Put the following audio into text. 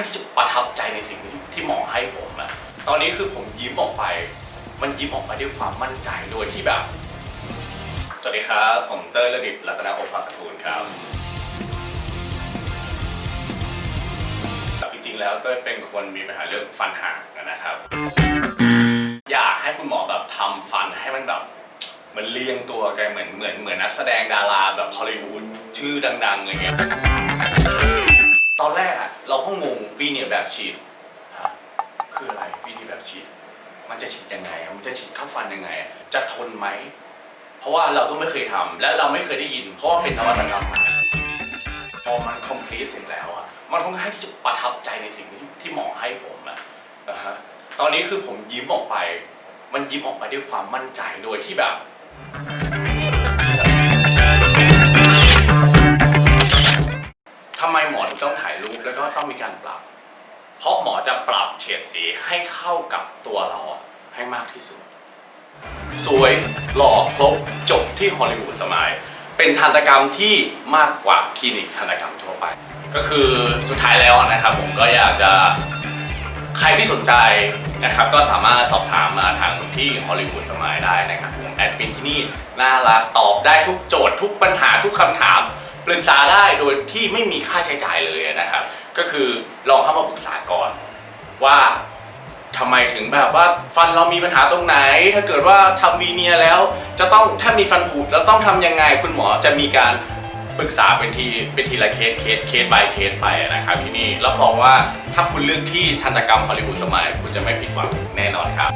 างที่จะประทับใจในสิ่งที่ที่หมอให้ผมอะตอนนี้คือผมยิ้มออกไป มันยิ้มออกไปด้วยความมั่นใจโดยที่แบบ สวัสดีครับ ผมเต้ยระดิษฐ์รัตนโอภาสกูลครับแต่จริงๆแล้วเต้ยเป็นคนมีปัญหาเรื่องฟันหักนะครับ อยากให้คุณหมอแบบทำฟันให้มันแบบมันเรียงตัวกันเหมือนเหมือนเหมือนนักแสดงดาราแบบฮอลลีวูดชื่อดังๆอะไรเงี้ยตอนแรกอะเราก็งง วีเนียร์แบบฉีดฮะคืออะไรวีเนียร์แบบฉีด มันจะฉีดยังไงอะมันจะฉีดเข้าฟันยังไงอะจะทนไหม เพราะว่าเราก็ไม่เคยทำและเราไม่เคยได้ยิน เพราะว่าเป็นนวัตกรรมใหม่พอมันคอมพลีทเสร็จแล้วอะมันค่อนข้างที่จะประทับใจในสิ่งที่ที่หมอให้ผมอะนะฮะตอนนี้คือผมยิ้มออกไป มันยิ้มออกไปด้วยความมั่นใจโดยที่แบบ ทำไมหมอถึงต้องถ่ายรูปแล้วก็ต้องมีการปรับ เพราะหมอจะปรับเฉดสีให้เข้ากับตัวเราอให้มากที่สุด สวยหล่อครบจบที่ฮอลลีวูดสมายเป็นทันตกรรมที่มากกว่าคลินิกทันตกรรมทั่วไป ก็คือสุดท้ายแล้วนะครับ ผมก็อยากจะใครที่สนใจนะครับ ก็สามารถสอบถามมาทางที่ฮอลลีวูดสมายได้นะครับผมแอดมินที่นี่น่ารักตอบได้ทุกโจทย์ทุกปัญหาทุกคำถาม ปรึกษาได้โดยที่ไม่มีค่าใช้จ่ายเลยนะครับ ก็คือลองเข้ามาปรึกษาก่อนว่าทำไมถึงแบบว่าฟันเรามีปัญหาตรงไหน ถ้าเกิดว่าทำวีเนียร์แล้ว จะต้องถ้ามีฟันผุแล้วต้องทำยังไงคุณหมอจะมีการปรึกษาเป็นทีเป็นทีละเคสเคสเคส by เคสไปนะครับที่นี่รับรองว่าถ้าคุณเลือกที่ทันตกรรมฮอลลีวูดสมัย คุณจะไม่ผิดหวังแน่นอนครับ